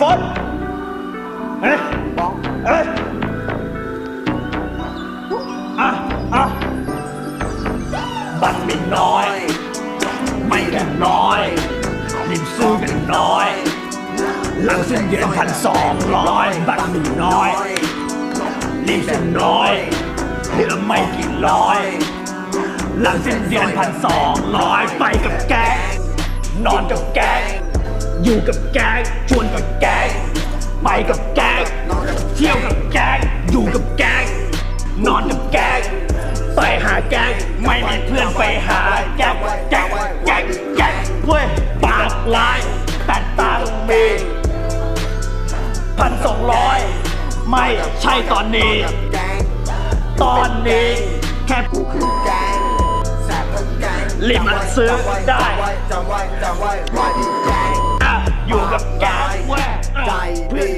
ฟดเอ๊ะเอ๊ะอะอะบัตรไม่น้อย ไม่กันน้อยรีบซื้อกันน้อย หลังเส้นเดือนพันสองร้อยบัตรไม่น้อยรีบกันน้อยเหลือไม่กี่ร้อย หลังสิ้นเดือนพันสองร้อยไปกับแก๊งนอนกับแก๊ง อยู่กับแก๊งชวนกับแก๊งไปกับแก๊งเที่ยวกับแก๊งอยู่กับแก๊งนอนกับแก๊งไปหาแก๊งไม่มีเพื่อนไปหาแก๊งแก๊งแก๊งแก๊งเว้ยปากลายแต่ตังค์มีพันสองร้อยไม่ใช่ตอนนี้ ตอนนี้แค่ผู้คือแกงแสบทั้งแกงรีบมาซื้อได้ ใจเพื่อดีนแก๊ง